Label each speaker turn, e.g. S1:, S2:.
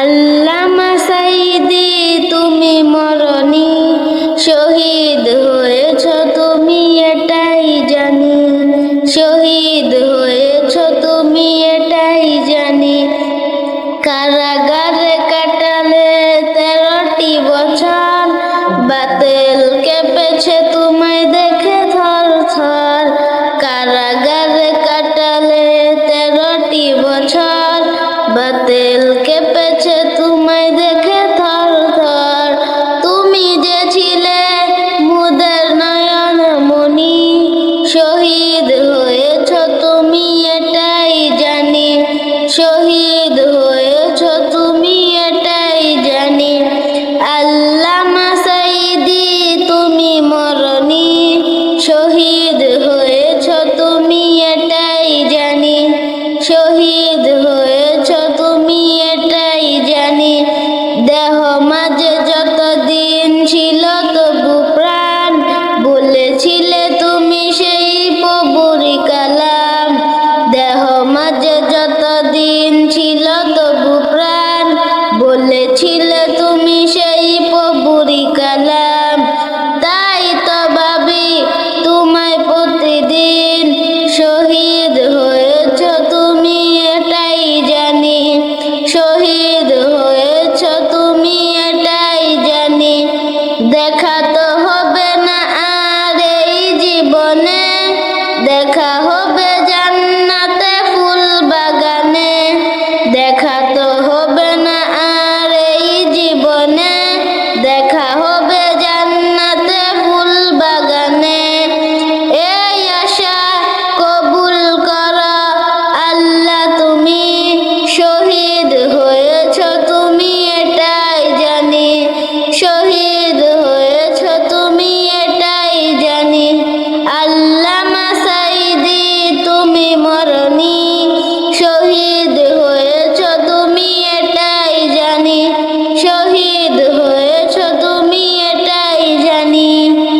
S1: আল্লামা সাইদি, তুমি মরণি। শহীদ হয়েছ তুমি, এটাই জানি। শহীদ হয়েছ তুমি, এটাই জানি। কারাগারে কাটালে তেরোটি বছর। বাতিল কেঁপেছে তোমায় দেখে থর থর কারাগারে কাটালে তেরোটি বছর। বাতিল কেঁপেছে হয়েছ তুমি এটাই জানি। শহীদ হয়েছ তুমি এটাই জানি। দেহ মাঝে জানি শহীদ হয়েছ তুমি এটাই জানি। দেখা তো হবে না আর এই জীবনে দেখা